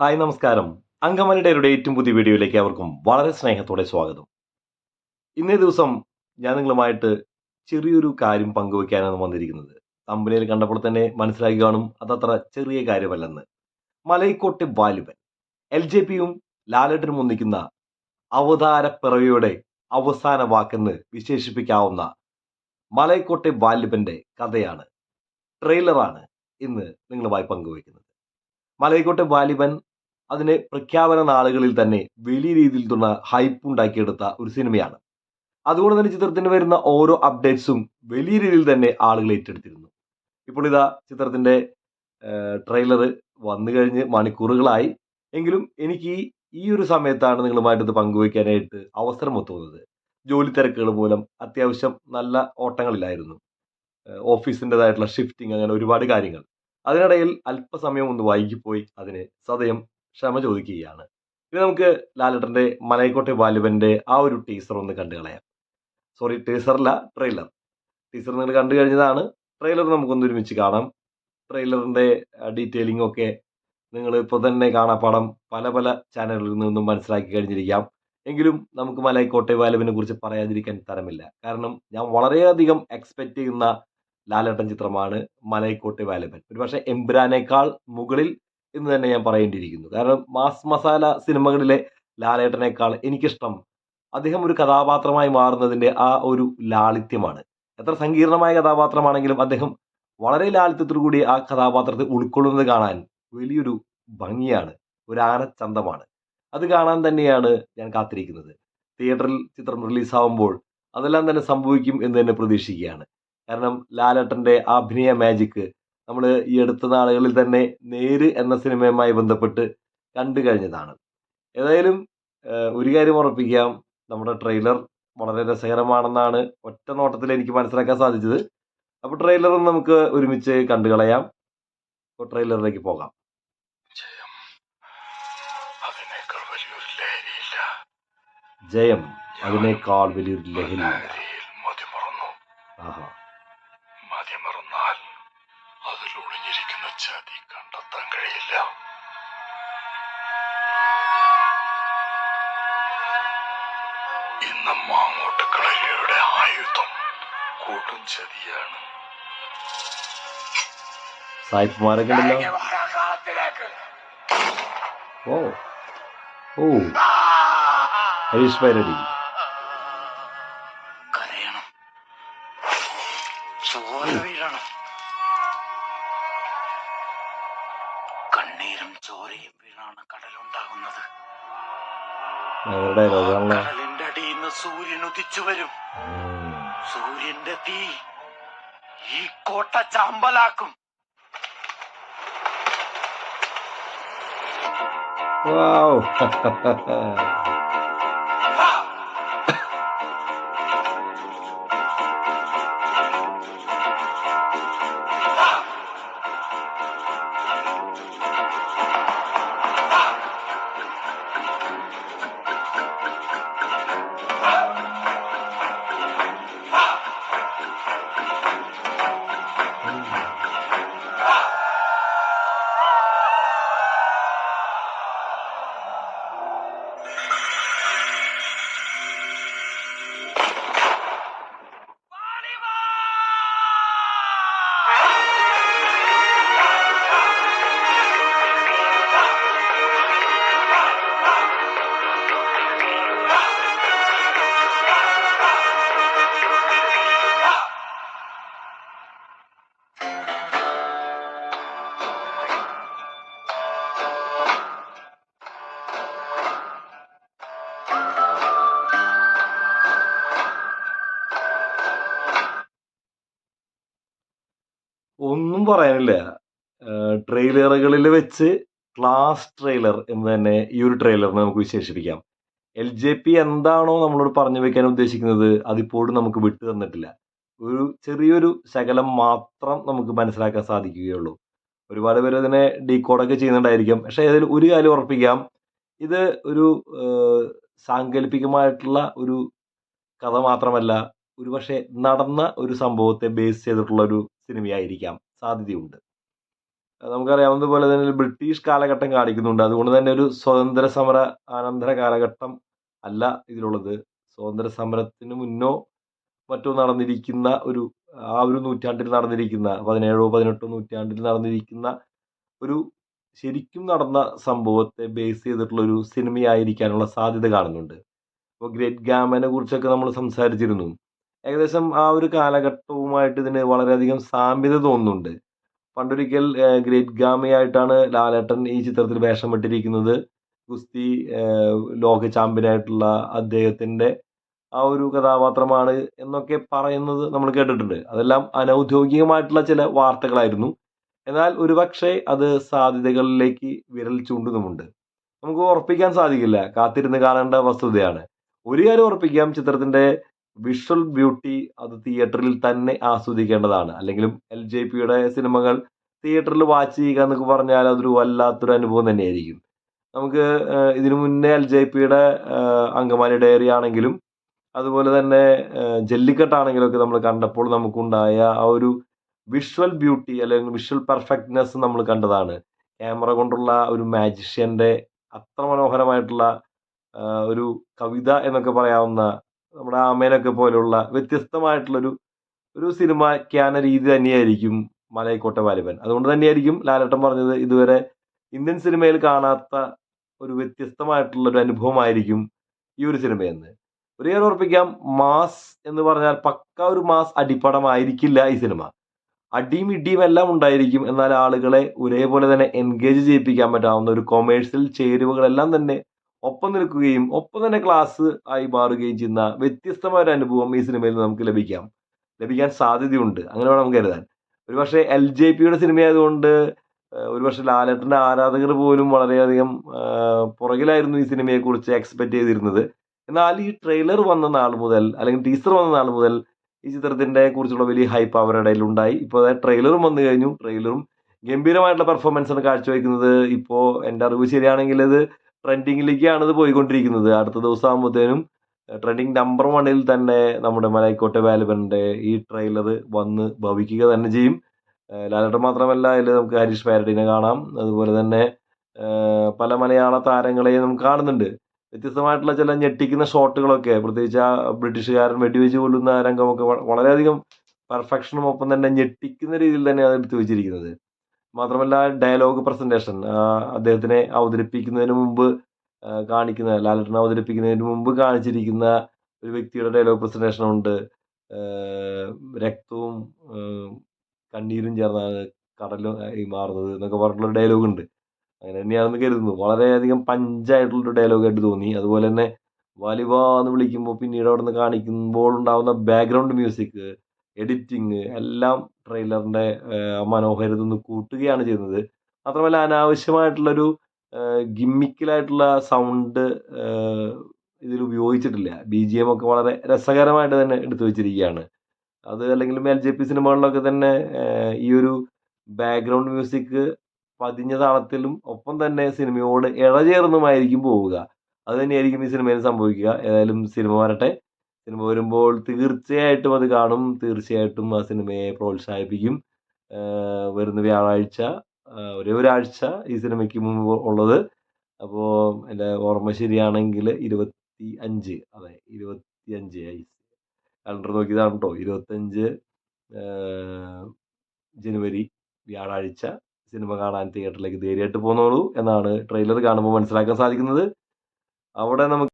Hi നമസ്കാരം. അങ്കമാലിയുടെ ഏറ്റവും പുതിയ വീഡിയോയിലേക്ക് അവർക്കും വളരെ സ്നേഹത്തോടെ സ്വാഗതം. ഇന്നേ ദിവസം ഞാൻ നിങ്ങളുമായിട്ട് ചെറിയൊരു കാര്യം പങ്കുവെക്കാനാണ് വന്നിരിക്കുന്നത്. കമ്പനിയിൽ കണ്ടപ്പോൾ തന്നെ മനസ്സിലാക്കി കാണും അതത്ര ചെറിയ കാര്യമല്ലെന്ന്. മലൈക്കോട്ടെ വാലിബൻ എൽ ജെ പിയും ലാലേട്ടനും ഒന്നിക്കുന്ന അവതാര പിറവിയുടെ അവസാന വാക്കെന്ന് വിശേഷിപ്പിക്കാവുന്ന മലൈക്കോട്ടെ വാലിബന്റെ കഥയാണ് ട്രെയിലറാണ് ഇന്ന് നിങ്ങളുമായി പങ്കുവയ്ക്കുന്നത്. മലൈക്കോട്ടെ വാലിബൻ അതിന് പ്രഖ്യാപന നാളുകളിൽ തന്നെ വലിയ രീതിയിൽ രീതിയിലുള്ള ഹൈപ്പ് ഉണ്ടാക്കിയെടുത്ത ഒരു സിനിമയാണ്. അതുകൊണ്ട് തന്നെ ചിത്രത്തിന് വരുന്ന ഓരോ അപ്ഡേറ്റ്സും വലിയ രീതിയിൽ തന്നെ ആളുകൾ ഏറ്റെടുത്തിരുന്നു. ഇപ്പോൾ ഇതാ ചിത്രത്തിന്റെ ട്രെയിലർ വന്നു കഴിഞ്ഞ് മണിക്കൂറുകളായി. എങ്കിലും എനിക്ക് ഈ ഒരു സമയത്താണ് നിങ്ങളുമായിട്ട് ഇത് പങ്കുവയ്ക്കാനായിട്ട് അവസരം ഒത്തുന്നത് ജോലി തിരക്കുകൾ മൂലം അത്യാവശ്യം നല്ല ഓട്ടങ്ങളിലായിരുന്നു. ഓഫീസിന്റെതായിട്ടുള്ള ഷിഫ്റ്റിംഗ് അങ്ങനെ ഒരുപാട് കാര്യങ്ങൾ. അതിനിടയിൽ അല്പസമയം ഒന്ന് വൈകിപ്പോയി അതിന് സദയം ക്ഷമ ചോദിക്കുകയാണ്. ഇനി നമുക്ക് ലാലേട്ടന്റെ മലയക്കോട്ടെ ബാലുവന്റെ ആ ഒരു ടീസർ ഒന്ന് കണ്ടു കളയാം. സോറി ടീസറല്ല ട്രെയിലർ ടീസർ നിങ്ങൾ കണ്ടു കഴിഞ്ഞതാണ്. ട്രെയിലർ നമുക്കൊന്ന് ഒരുമിച്ച് കാണാം. ട്രെയിലറിന്റെ ഡീറ്റെയിലിംഗ് ഒക്കെ നിങ്ങൾ ഇപ്പോൾ തന്നെ കാണാപ്പാടം പല പല ചാനലുകളിൽ നിന്നും മനസ്സിലാക്കി കഴിഞ്ഞിരിക്കാം. എങ്കിലും നമുക്ക് മലൈക്കോട്ടെ വാലുവിനെ കുറിച്ച് പറയാതിരിക്കാൻ തരമില്ല. കാരണം ഞാൻ വളരെയധികം എക്സ്പെക്ട് ചെയ്യുന്ന ലാലേട്ടൻ ചിത്രമാണ് മലൈക്കോട്ടെ വാലബൻ. ഒരുപക്ഷെ എംബ്രാനേക്കാൾ മുകളിൽ എന്ന് തന്നെ ഞാൻ പറയേണ്ടിയിരിക്കുന്നു. കാരണം മാസ് മസാല സിനിമകളിലെ ലാലേട്ടനേക്കാൾ എനിക്കിഷ്ടം അദ്ദേഹം ഒരു കഥാപാത്രമായി മാറുന്നതിന്റെ ആ ഒരു ലാളിത്യമാണ്. എത്ര സങ്കീർണമായ കഥാപാത്രമാണെങ്കിലും അദ്ദേഹം വളരെ ലാളിത്യത്തോടു കൂടി ആ കഥാപാത്രത്തെ ഉൾക്കൊള്ളുന്നത് കാണാൻ വലിയൊരു ഭംഗിയാണ് ഒരു ആനച്ചന്തമാണ്. അത് കാണാൻ തന്നെയാണ് ഞാൻ കാത്തിരിക്കുന്നത്. തിയേറ്ററിൽ ചിത്രം റിലീസാവുമ്പോൾ അതെല്ലാം തന്നെ സംഭവിക്കും എന്ന് തന്നെ പ്രതീക്ഷിക്കുകയാണ്. കാരണം ലാലേട്ടന്റെ ആ അഭിനയ മാജിക്ക് നമ്മൾ ഈ അടുത്ത നാളുകളിൽ തന്നെ നേര് എന്ന സിനിമയുമായി ബന്ധപ്പെട്ട് കണ്ടു കഴിഞ്ഞതാണ്. ഏതായാലും ഒരു കാര്യം ഉറപ്പിക്കാം. നമ്മുടെ ട്രെയിലർ വളരെ രസകരമാണെന്നാണ് ഒറ്റ നോട്ടത്തിൽ എനിക്ക് മനസ്സിലാക്കാൻ സാധിച്ചത്. അപ്പോൾ ട്രെയിലർ നമുക്ക് ഒരുമിച്ച് കണ്ടു കളയാം. അപ്പോൾ ട്രെയിലറിലേക്ക് പോകാം. ജയം. അതിനേക്കാൾ വലിയൊരു ലഹരി ആഹാ. ഒളിഞ്ഞിരിക്കുന്ന ചതി കണ്ടെത്താൻ കഴിയില്ല. ഇന്ന് മാങ്ങോട്ട് കളരിയുടെ ആയുധം കൂട്ടും ചതിയാണ്. സായിപ്പുമാരൊക്കെ ഉണ്ടല്ലോ? ഓ ഓ. ഹരീഷ് പൈരടി. കരയണം. ചോര വീഴണം. കണ്ണീരും ചോരയും വീണാണ് കടലുണ്ടാകുന്നത്. കടലിന്റെ അടിയിൽ നിന്ന് സൂര്യൻ ഉദിച്ചു വരും. സൂര്യന്റെ തീ ഈ കോട്ട ചാമ്പലാക്കും. വാവ്. പറയാനില്ല. ട്രെയിലറുകളിൽ വെച്ച് ക്ലാസ് ട്രെയിലർ എന്ന് തന്നെ ഈ ഒരു ട്രെയിലറിനെ നമുക്ക് വിശേഷിപ്പിക്കാം. എൽ ജെ പി എന്താണോ നമ്മളോട് പറഞ്ഞു വെക്കാൻ ഉദ്ദേശിക്കുന്നത് അതിപ്പോഴും നമുക്ക് വിട്ടു തന്നിട്ടില്ല. ഒരു ചെറിയൊരു ശകലം മാത്രം നമുക്ക് മനസ്സിലാക്കാൻ സാധിക്കുകയുള്ളൂ. ഒരുപാട് പേര് അതിനെ ഡീകോഡൊക്കെ ചെയ്യുന്നുണ്ടായിരിക്കും. പക്ഷെ അതിൽ ഒരു കാര്യം ഉറപ്പിക്കാം. ഇത് ഒരു സാങ്കല്പികമായിട്ടുള്ള ഒരു കഥ മാത്രമല്ല ഒരുപക്ഷെ നടന്ന ഒരു സംഭവത്തെ ബേസ് ചെയ്തിട്ടുള്ള ഒരു സിനിമയായിരിക്കാം. സാധ്യതയുണ്ട്. നമുക്കറിയാവുന്നത് പോലെ തന്നെ ബ്രിട്ടീഷ് കാലഘട്ടം കാണിക്കുന്നുണ്ട്. അതുകൊണ്ട് തന്നെ ഒരു സ്വതന്ത്ര സമര അനന്തര കാലഘട്ടം അല്ല ഇതിലുള്ളത്. സ്വാതന്ത്ര്യ സമരത്തിന് മുന്നോ മറ്റോ നടന്നിരിക്കുന്ന ഒരു ആ ഒരു നൂറ്റാണ്ടിൽ നടന്നിരിക്കുന്ന പതിനേഴോ പതിനെട്ടോ നൂറ്റാണ്ടിൽ നടന്നിരിക്കുന്ന ഒരു ശരിക്കും നടന്ന സംഭവത്തെ ബേസ് ചെയ്തിട്ടുള്ള ഒരു സിനിമയായിരിക്കാനുള്ള സാധ്യത കാണുന്നുണ്ട്. അപ്പോൾ ഗ്രേറ്റ് ഗാമനെ കുറിച്ചൊക്കെ നമ്മൾ സംസാരിച്ചിരുന്നു. ഏകദേശം ആ ഒരു കാലഘട്ടവുമായിട്ട് ഇതിന് വളരെയധികം സാമ്യത തോന്നുന്നുണ്ട്. പണ്ടൊരിക്കൽ ഗ്രേറ്റ് ഗാമയായിട്ടാണ് ലാലേട്ടൻ ഈ ചിത്രത്തിൽ വേഷമിട്ടിരിക്കുന്നത്. ഗുസ്തി ലോക ചാമ്പ്യനായിട്ടുള്ള അദ്ദേഹത്തിന്റെ ആ ഒരു കഥാപാത്രമാണ് എന്നൊക്കെ പറയുന്നത് നമ്മൾ കേട്ടിട്ടുണ്ട്. അതെല്ലാം അനൗദ്യോഗികമായിട്ടുള്ള ചില വാർത്തകളായിരുന്നു. എന്നാൽ ഒരുപക്ഷെ അത് സാധ്യതകളിലേക്ക് വിരൽ ചൂണ്ടുന്നുമുണ്ട്. നമുക്ക് ഉറപ്പിക്കാൻ സാധിക്കില്ല. കാത്തിരുന്ന് കാണേണ്ട വസ്തുതയാണ്. ഒരു കാര്യം ഉറപ്പിക്കാം ചിത്രത്തിന്റെ വിഷ്വൽ ബ്യൂട്ടി അത് തിയേറ്ററിൽ തന്നെ ആസ്വദിക്കേണ്ടതാണ്. അല്ലെങ്കിലും എൽ ജെ പിയുടെ സിനിമകൾ തിയേറ്ററിൽ വാച്ച് ചെയ്യുക എന്നൊക്കെ പറഞ്ഞാൽ അതൊരു വല്ലാത്തൊരു അനുഭവം തന്നെയായിരിക്കും. നമുക്ക് ഇതിനു മുന്നേ എൽ ജെ പിയുടെ അങ്കമാലി ഡയറി ആണെങ്കിലും അതുപോലെ തന്നെ ജല്ലിക്കെട്ടാണെങ്കിലും ഒക്കെ നമ്മൾ കണ്ടപ്പോൾ നമുക്കുണ്ടായ ആ ഒരു വിഷ്വൽ ബ്യൂട്ടി അല്ലെങ്കിൽ വിഷ്വൽ പെർഫെക്റ്റ്നെസ് നമ്മൾ കണ്ടതാണ്. ക്യാമറ കൊണ്ടുള്ള ഒരു മാജിഷ്യന്റെ അത്ര മനോഹരമായിട്ടുള്ള ഒരു കവിത എന്നൊക്കെ പറയാവുന്ന നമ്മുടെ ആമേനൊക്കെ പോലുള്ള വ്യത്യസ്തമായിട്ടുള്ളൊരു ഒരു സിനിമയ്ക്കാന രീതി തന്നെയായിരിക്കും മലയക്കോട്ടെ വാലിബൻ. അതുകൊണ്ട് തന്നെയായിരിക്കും ലാലേട്ടൻ പറഞ്ഞത് ഇതുവരെ ഇന്ത്യൻ സിനിമയിൽ കാണാത്ത ഒരു വ്യത്യസ്തമായിട്ടുള്ള ഒരു അനുഭവമായിരിക്കും ഈ ഒരു സിനിമയെന്ന്. ഒരു കാര്യം ഉറപ്പിക്കാം മാസ് എന്ന് പറഞ്ഞാൽ പക്ക ഒരു മാസ് അടിപ്പടമായിരിക്കില്ല ഈ സിനിമ. അടിയും ഇടിയും എല്ലാം ഉണ്ടായിരിക്കും എന്നാൽ ആളുകളെ ഒരേപോലെ തന്നെ എൻഗേജ് ചെയ്യിപ്പിക്കാൻ പറ്റാവുന്ന ഒരു കൊമേഴ്സ്യൽ ചേരുവകളെല്ലാം തന്നെ ഒപ്പം നിൽക്കുകയും ഒപ്പം തന്നെ ക്ലാസ് ആയി മാറുകയും ചെയ്യുന്ന വ്യത്യസ്തമായ ഒരു അനുഭവം ഈ സിനിമയിൽ നമുക്ക് ലഭിക്കാം. ലഭിക്കാൻ സാധ്യതയുണ്ട്. അങ്ങനെ വേണം നമുക്ക് കരുതാൻ. ഒരുപക്ഷെ എൽ ജെ പിയുടെ സിനിമയായതുകൊണ്ട് ഒരു ഒരുപക്ഷെ ലാലേട്ടന്റെ ആരാധകർ പോലും വളരെയധികം പുറകിലായിരുന്നു ഈ സിനിമയെക്കുറിച്ച് എക്സ്പെക്ട് ചെയ്തിരുന്നത്. എന്നാൽ ഈ ട്രെയിലർ വന്ന നാൾ മുതൽ അല്ലെങ്കിൽ ടീസർ വന്ന നാൾ മുതൽ ഈ ചിത്രത്തിന്റെ കുറിച്ചുള്ള വലിയ ഹൈപ്പ് അവരുടെ ഇടയിൽ ഉണ്ടായി. ഇപ്പോൾ ട്രെയിലറും വന്നു കഴിഞ്ഞു. ട്രെയിലറും ഗംഭീരമായിട്ടുള്ള പെർഫോമൻസ് ആണ് കാഴ്ചവെക്കുന്നത്. ഇപ്പോൾ എന്റെ അറിവ് ശരിയാണെങ്കിൽ ഇത് ട്രെൻഡിങ്ങിലേക്കാണ് ഇത് പോയിക്കൊണ്ടിരിക്കുന്നത്. അടുത്ത ദിവസം ആകുമ്പോഴത്തേനും ട്രെൻഡിങ് നമ്പർ വണ്ണിൽ തന്നെ നമ്മുടെ മലൈക്കോട്ടെ വാലുബന്റെ ഈ ട്രെയിലർ വന്ന് ഭവിക്കുക തന്നെ ചെയ്യും. ലാലേട്ടൻ മാത്രമല്ല അതിൽ നമുക്ക് ഹരീഷ് പാരഡിനെ കാണാം. അതുപോലെ തന്നെ പല മലയാള താരങ്ങളെയും നമുക്ക് കാണുന്നുണ്ട്. വ്യത്യസ്തമായിട്ടുള്ള ചില ഞെട്ടിക്കുന്ന ഷോട്ടുകളൊക്കെ പ്രത്യേകിച്ച് ആ ബ്രിട്ടീഷുകാരൻ വെടിവെച്ച് കൊല്ലുന്ന രംഗമൊക്കെ വളരെയധികം പെർഫെക്ഷനും ഒപ്പം തന്നെ ഞെട്ടിക്കുന്ന രീതിയിൽ തന്നെ അത് എടുത്തു വെച്ചിരിക്കുന്നത്. മാത്രമല്ല ഡയലോഗ് പ്രസന്റേഷൻ അദ്ദേഹത്തിനെ അവതരിപ്പിക്കുന്നതിന് മുമ്പ് കാണിക്കുന്ന ലാലേട്ടനെ അവതരിപ്പിക്കുന്നതിന് മുമ്പ് കാണിച്ചിരിക്കുന്ന ഒരു വ്യക്തിയുടെ ഡയലോഗ് പ്രസന്റേഷൻ ഉണ്ട്. രക്തവും കണ്ണീരും ചേർന്നാണ് കടലും മാറുന്നത് എന്നൊക്കെ പറഞ്ഞിട്ടുള്ള ഡയലോഗ് ഉണ്ട്. അങ്ങനെ തന്നെയാണെന്ന് കരുതുന്നു. വളരെയധികം പഞ്ചായിട്ടുള്ളൊരു ഡയലോഗായിട്ട് തോന്നി. അതുപോലെ തന്നെ വലിവ എന്ന് വിളിക്കുമ്പോൾ പിന്നീട് അവിടെ നിന്ന് കാണിക്കുമ്പോൾ ഉണ്ടാകുന്ന ബാക്ക്ഗ്രൗണ്ട് മ്യൂസിക് എഡിറ്റിങ് എല്ലാം ട്രെയിലറിന്റെ മനോഹാരിത ഒന്ന് കൂട്ടുകയാണ് ചെയ്യുന്നത്. മാത്രമല്ല അനാവശ്യമായിട്ടുള്ളൊരു ഗിമ്മിക്കലായിട്ടുള്ള സൗണ്ട് ഇതിൽ ഉപയോഗിച്ചിട്ടില്ല. ബി ജി എം ഒക്കെ വളരെ രസകരമായിട്ട് തന്നെ എടുത്തു വെച്ചിരിക്കുകയാണ്. അത് അല്ലെങ്കിൽ എൽ ജെ പി സിനിമകളിലൊക്കെ തന്നെ ഈ ഒരു ബാക്ക്ഗ്രൗണ്ട് മ്യൂസിക് പതിഞ്ഞ താളത്തിലും ഒപ്പം തന്നെ സിനിമയോട് ഇഴചേർന്നുമായിരിക്കും പോവുക. അത് തന്നെയായിരിക്കും ഈ സിനിമയിൽ സംഭവിക്കുക. ഏതായാലും സിനിമ വരട്ടെ. സിനിമ വരുമ്പോൾ തീർച്ചയായിട്ടും അത് കാണും. തീർച്ചയായിട്ടും ആ സിനിമയെ പ്രോത്സാഹിപ്പിക്കും. വരുന്ന വ്യാഴാഴ്ച ഒരേ ഒരാഴ്ച ഈ സിനിമയ്ക്ക് മുമ്പ് ഉള്ളത്. അപ്പോൾ എന്റെ ഓർമ്മ ശരിയാണെങ്കിൽ ഇരുപത്തി അഞ്ച് അതെ ഇരുപത്തി അഞ്ച് കലണ്ടർ നോക്കിയതാണ് കേട്ടോ ഇരുപത്തഞ്ച് ജനുവരി വ്യാഴാഴ്ച സിനിമ കാണാൻ തിയേറ്ററിലേക്ക് ധൈര്യമായിട്ട് പോന്നോളൂ എന്നാണ് ട്രെയിലർ കാണുമ്പോൾ മനസ്സിലാക്കാൻ സാധിക്കുന്നത്. അവിടെ നമുക്ക്